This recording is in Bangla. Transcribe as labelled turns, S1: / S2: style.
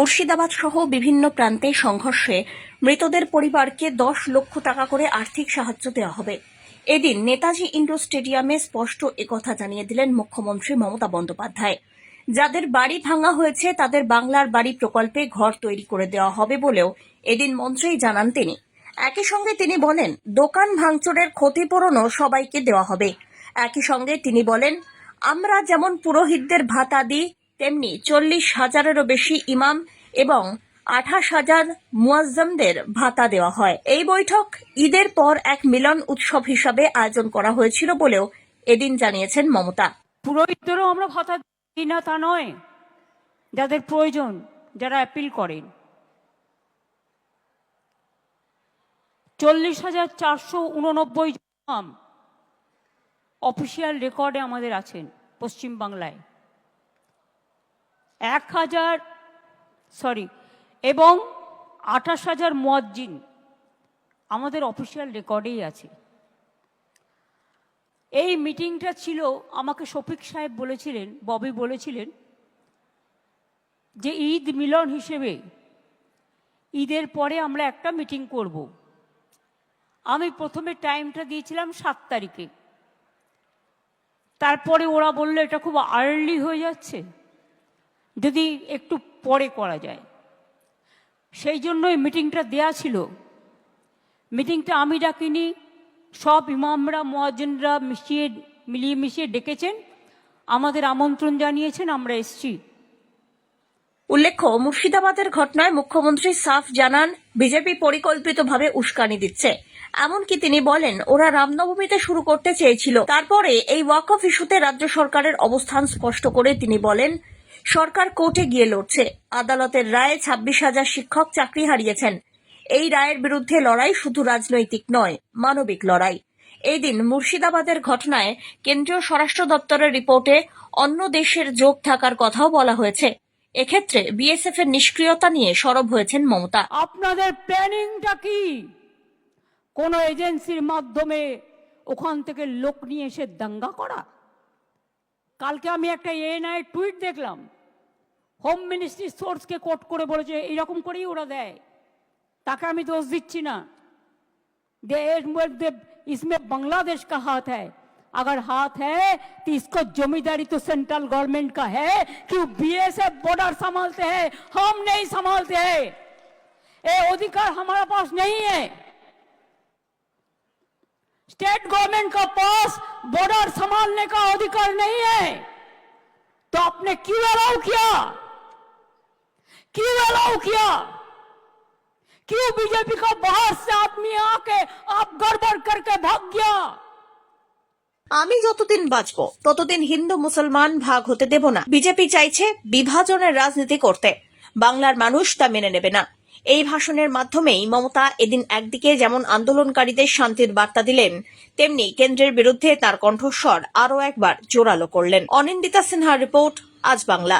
S1: মুর্শিদাবাদ সহ বিভিন্ন প্রান্তে সংঘর্ষে মৃতদের পরিবারকে দশ লক্ষ টাকা করে আর্থিক সাহায্য দেওয়া হবে। এদিন নেতাজি ইন্ডোর স্টেডিয়ামে স্পষ্ট একথা জানিয়ে দিলেন মুখ্যমন্ত্রী মমতা বন্দ্যোপাধ্যায়। যাদের বাড়ি ভাঙা হয়েছে, তাদের বাংলার বাড়ি প্রকল্পে ঘর তৈরি করে দেওয়া হবে বলেও এদিন মন্ত্রী জানান তিনি। একই সঙ্গে তিনি বলেন, দোকান ভাঙচুরের ক্ষতিপূরণও সবাইকে দেওয়া হবে। একই সঙ্গে তিনি বলেন, আমরা যেমন পুরোহিতদের ভাতা দিই তেমনি চল্লিশ হাজারেরও বেশি ইমাম এবং আঠাশ হাজার মুয়াজ্জমদের ভাতা দেওয়া হয়। এই বৈঠক ঈদের পর এক মিলন উৎসব হিসাবে আয়োজন করা হয়েছিল বলেও এদিন জানিয়েছেন মমতা।
S2: পুরোহিতদেরও আমরা ভাতা দিই না তা নয়, যাদের প্রয়োজন যারা অ্যাপিল করেন। চল্লিশ হাজার চারশো উননব্বই অফিসিয়াল রেকর্ডে আমাদের আছেন পশ্চিমবাংলায়। এক হাজার সরি এবং আঠাশ হাজার মোয়াজ্জিন আমাদের অফিসিয়াল রেকর্ডেই আছে। এই মিটিংটা ছিল, আমাকে শফিক সাহেব বলেছিলেন, ববি বলেছিলেন, যে ঈদ মিলন হিসেবে, ঈদের পরে আমরা একটা মিটিং করব। আমি প্রথমে টাইমটা দিয়েছিলাম সাত তারিখে। তারপরে ওরা বলল, এটা খুব আর্লি হয়ে যাচ্ছে। যদি একটু পরে করা যায়। সেই জন্যই মিটিংটা দেয়া ছিল। মিটিংটা আমি ডাকিনি, সব ইমামরা মোয়াজিনরা মিশিয়ে, মিলিয়ে মিশিয়ে ডেকেছেন। আমাদের আমন্ত্রণ জানিয়েছেন, আমরা এসছি।
S1: উল্লেখ্য, মুর্শিদাবাদের ঘটনায় মুখ্যমন্ত্রী সাফ জানান, বিজেপি পরিকল্পিতভাবে উস্কানি দিচ্ছে। এমনকি তিনি বলেন, ওরা রামনবমীতে শুরু করতে চেয়েছিল। তারপরে এই ওয়াকফ ইস্যুতে রাজ্য সরকারের অবস্থান স্পষ্ট করে তিনি বলেন সরকার কোর্টে গিয়ে লড়ছে। আদালতের রায়ে ছাব্বিশ হাজার শিক্ষক চাকরি হারিয়েছেন। এই রায়ের বিরুদ্ধে লড়াই শুধু রাজনৈতিক নয়, মানবিক লড়াই। এই দিন মুর্শিদাবাদের ঘটনায় কেন্দ্রীয় স্বরাষ্ট্র দপ্তরের রিপোর্টে অন্য দেশের যোগ থাকার কথাও বলা হয়েছে। এক্ষেত্রে বিএসএফ এর নিষ্ক্রিয়তা নিয়ে সরব হয়েছেন মমতা।
S2: আপনাদের প্ল্যানিংটা কি? কোন এজেন্সির মাধ্যমে ওখান থেকে লোক নিয়ে এসে দাঙ্গা করা? কালকে আমি একটা এএনআই টুইট দেখলাম। হোম মিনিস্ট্রি সোর্সকে কোট করে বলেছে এইরকম করেই ওরা দেয় তাকে আমি দোষ দিচ্ছি না देश मध्य इसमें बांग्लादेश का हाथ है अगर हाथ है तो इसको जमींदारी तो सेंट्रल गवर्नमेंट का है कि बीएसएफ बॉर्डर संभालते हैं हम नहीं संभालते हैं ये अधिकार हमारे पास नहीं है स्टेट गवर्नमेंट का पास बॉर्डर संभालने का अधिकार नहीं है तो आपने क्यों अलाउ किया क्यों अलाउ किया क्यों बीजेपी का बाहर से आदमी आके आप गड़बड़ करके भाग गया
S1: আমি যতদিন বাঁচব ততদিন হিন্দু মুসলমান ভাগ হতে দেব না বিজেপি চাইছে বিভাজনের রাজনীতি করতে বাংলার মানুষ তা মেনে নেবে না এই ভাষণের মাধ্যমেই মমতা এদিন একদিকে যেমন আন্দোলনকারীদের শান্তির বার্তা দিলেন তেমনি কেন্দ্রের বিরুদ্ধে তার কণ্ঠস্বর আরও একবার জোরালো করলেন অনিন্দিতা সিনহার রিপোর্ট আজ বাংলা